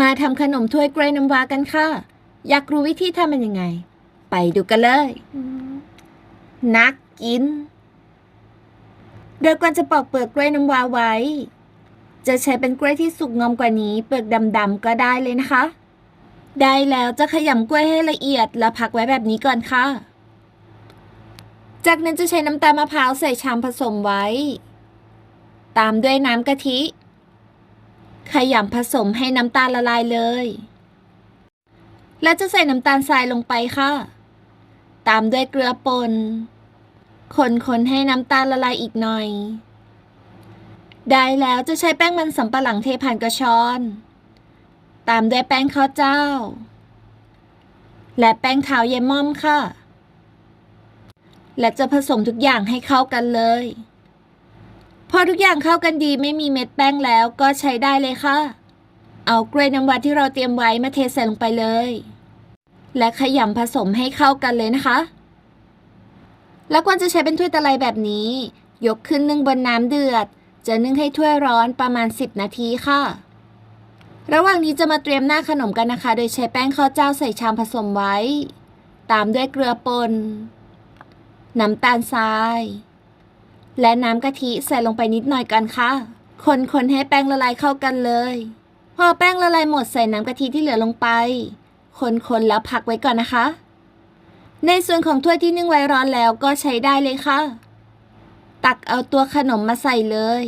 มาทำขนมถ้วยกล้วยน้ำว้ากันค่ะ อยากรู้วิธีทำเป็นยังไง ไปดูกันเลย นักกิน โดยก่อนจะปอกเปลือกกล้วยน้ำว้าไว้ จะใช้เป็นกล้วยที่สุกงอมกว่านี้ เปลือกดำๆก็ได้เลยนะคะ ได้แล้วจะขยำกล้วยให้ละเอียด แล้วพักไว้แบบนี้ก่อนค่ะ จากนั้นจะใช้น้ำตาลมะพร้าวใส่ชามผสมไว้ ตามด้วยน้ำกะทิ ยำผสมให้น้ำตาลละลายเลย และจะใส่น้ำตาลทรายลงไปค่ะ ตามด้วยเกลือป่น คนๆให้น้ำตาลละลายอีกหน่อย ได้แล้วจะใช้แป้งมันสำปะหลังเทผ่านกระชอน ตามด้วยแป้งข้าวเจ้า และแป้งเท้าเยายม่อมค่ะ และจะผสมทุกอย่างให้เข้ากันเลย พอทุกอย่างเข้ากันดีไม่มีเม็ดแป้งแล้วก็ใช้ได้เลยค่ะ เอากล้วยน้ำว้าที่เราเตรียมไว้มาเทใส่ลงไปเลย และขยำผสมให้เข้ากันเลยนะคะ แล้วควรจะใช้เป็นถ้วยตะไลแบบนี้ ยกขึ้นนึ่งบนน้ำเดือด จะนึ่งให้ถ้วยร้อนประมาณ 10 นาทีค่ะ ระหว่างนี้จะมาเตรียมหน้าขนมกันนะคะ โดยใช้แป้งข้าวเจ้าใส่ชามผสมไว้ ตามด้วยเกลือป่นน้ำตาลทราย และน้ำกะทิใส่ลงไปนิดหน่อยกันค่ะ คนๆให้แป้งละลายเข้ากันเลย พอแป้งละลายหมดใส่น้ำกะทิที่เหลือลงไป คนๆแล้วพักไว้ก่อนนะคะ ในส่วนของถ้วยที่นึ่งไว้ร้อนแล้วก็ใช้ได้เลยค่ะ ตักเอาตัวขนมมาใส่เลย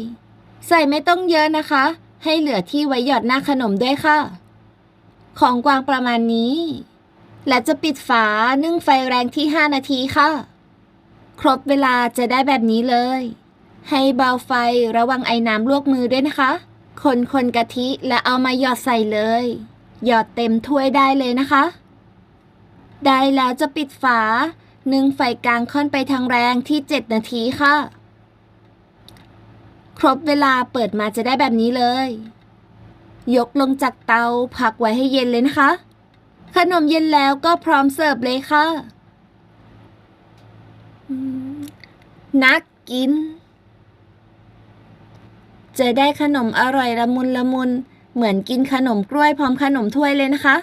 ใส่ไม่ต้องเยอะนะคะ ให้เหลือที่ไว้หยอดหน้าขนมด้วยค่ะ ของกวางประมาณนี้ และจะปิดฝานึ่งไฟแรงที่ 5 นาทีค่ะ ครบเวลาจะได้แบบนี้เลย ให้เบาไฟระวังไอ้น้ำลวกมือด้วยนะคะ คนคนกะทิและเอามาหยอดใส่เลย หยอดเต็มถ้วยได้เลยนะคะ ได้แล้วจะปิดฝา นึ่งไฟกลางค่อนไปทางแรงที่ 7 นาทีค่ะ ครบเวลาเปิดมาจะได้แบบนี้เลย ยกลงจากเตาพักไว้ให้เย็นเลยนะคะ ขนมเย็นแล้วก็พร้อมเสิร์ฟเลยค่ะอืม นักกิน จะได้ขนมอร่อยละมุนละมุน เหมือนกินขนมกล้วยพร้อมขนมถ้วยเลยนะคะ